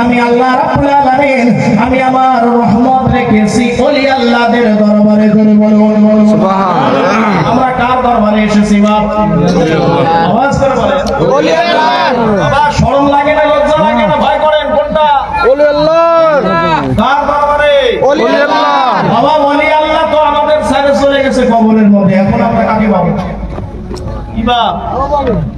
আমি আল্লাহ রাব্বুল আলামিন আমি আমার রহমত রেখেছি। ওলি আল্লাহদের দরবারে করে বলুন আমরা কার দরবারে এসেছি বাপ আওয়াজ করে বলেন। বাবা শরম লাগে না লজ্জা লাগে না ভয় করেন কোনটা? ওলি আল্লাহ। কার দরবারে? ওলি আল্লাহ। বাবা ওলি আল্লাহ তো আমাদের সাথে চলে গেছে কবরের মধ্যে এখন আমরা কাকে পাবো? কি বা কি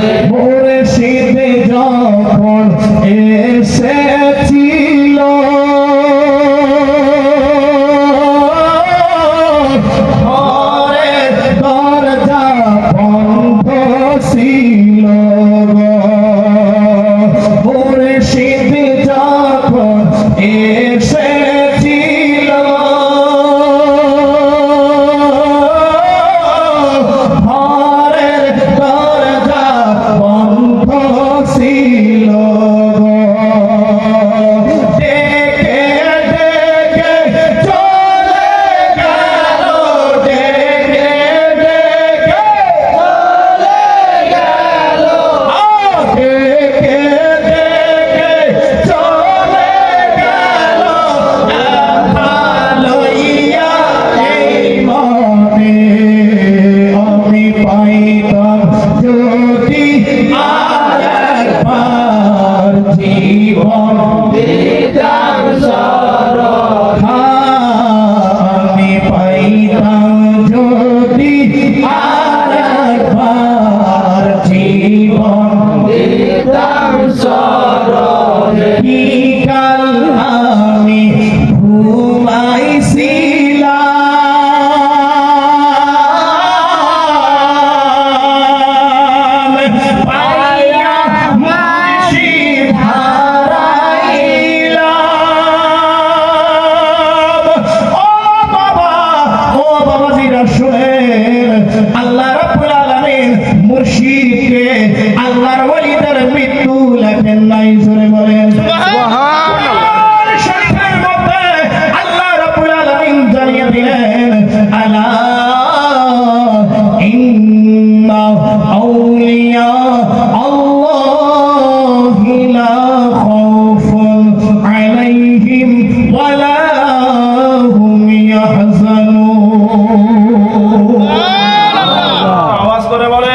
জীবন দিতাম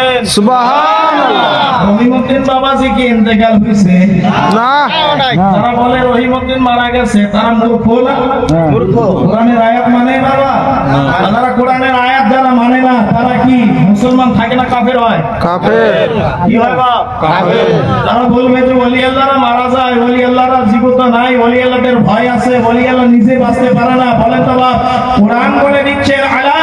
বলেন। রহিমউদ্দিন বাবাজি কি ইন্তেকাল হয়েছে যারা বলে রহিমউদ্দিন মারা গেছে তারা মূর্খ না? মূর্খ। কোরআনের আয়াত মানে বাবা যারা কোরআনের আয়াত যারা মানে না তারা কি মুসলমান থাকে না কাফের হয়? কি হয় বাপ যারা বলবে যে ওলি আল্লাহরা মারা যায় ওলি আল্লাহরা জীবিত নাই ওলি আল্লাহদের ভয় আছে ওলি আল্লাহ নিজে বাঁচতে পারে না বলে তো বাপ। কোরআন বলে দিচ্ছে আলা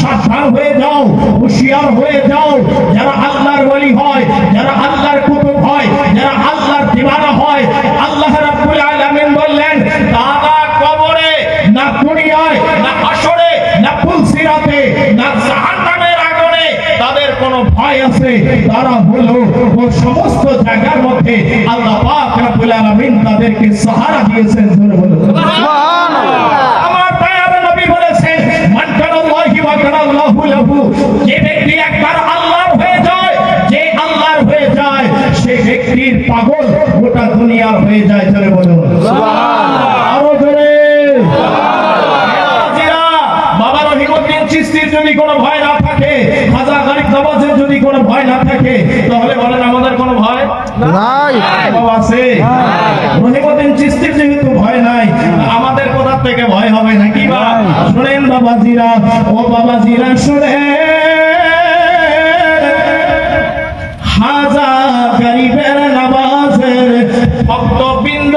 সাবধান হয়ে যাও, হুঁশিয়ার হয়ে যাও। যারা আল্লাহর ওলি হয়, যারা আল্লাহর কুতুব হয়, যারা আল্লাহর দিওয়ানা হয়, আল্লাহ রাব্বুল আলামিন বললেন তারা কবরে না দুনিয়ায় না আসরে না ফুলসিরাতে, না জাহান্নামের আগুনে তাদের কোনো ভয় আছে? তারা হলো সমস্ত জায়গার মধ্যে আল্লাহ পাক রব্বুল আলামিন তাদেরকে সাহারা দিয়েছেন। জোরে কানাল্লাহি লাহু যে ব্যক্তি একবার আল্লাহর হয়ে যায় যে আল্লাহর হয়ে যায় সে ব্যক্তির পাগল গোটা দুনিয়া হয়ে যায় জোরে বলুন আরও জোরে। হাজিরা, বাবা রহিমউদ্দিন যদি কোনো ভয় না থাকে খাজা গরিব যদি কোনো ভয় না থাকে তাহলে বলেন আমাদের কোনো ভয়? আছে রহিমউদ্দিন চিশতির যেহেতু ভয় নাই আমাদের কোথা থেকে ভয় হবে নাকি বা শুনেন বাবাজিরা ও বাবাজিরা শুনে। হাজার গরিবের নবাজের ভক্তবৃন্দ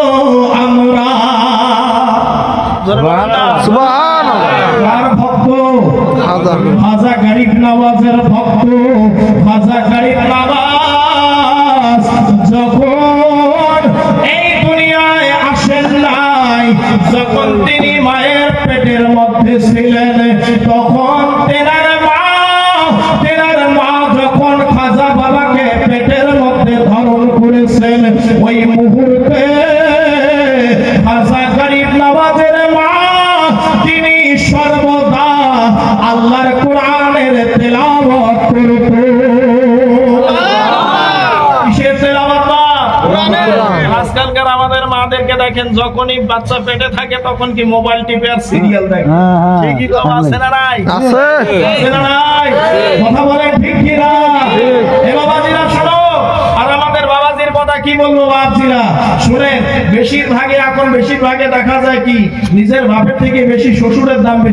আমরা। ভক্ত? হাজা গরিব নামাজের ভক্ত। মধ্যে ছিলেন তখন আজকালকার আমাদের মাদেরকে দেখেন যখনই বাচ্চা পেটে থাকে তখন কি মোবাইল টিপে আর সিরিয়াল দেখে? হ্যাঁ, হ্যাঁ। ঠিকই তো আছে না নাই? আছে। আছে না নাই? কথা বলেন ঠিক কি না? এ বাবাজিরা শোনো। আর আমাদের বাবাজির কথা কি বলব বাবাজিরা? শুনেন বেশিরভাগে এখন বেশিরভাগে দেখা যায় কি নিজের বাপের থেকে বেশি শ্বশুরের দাম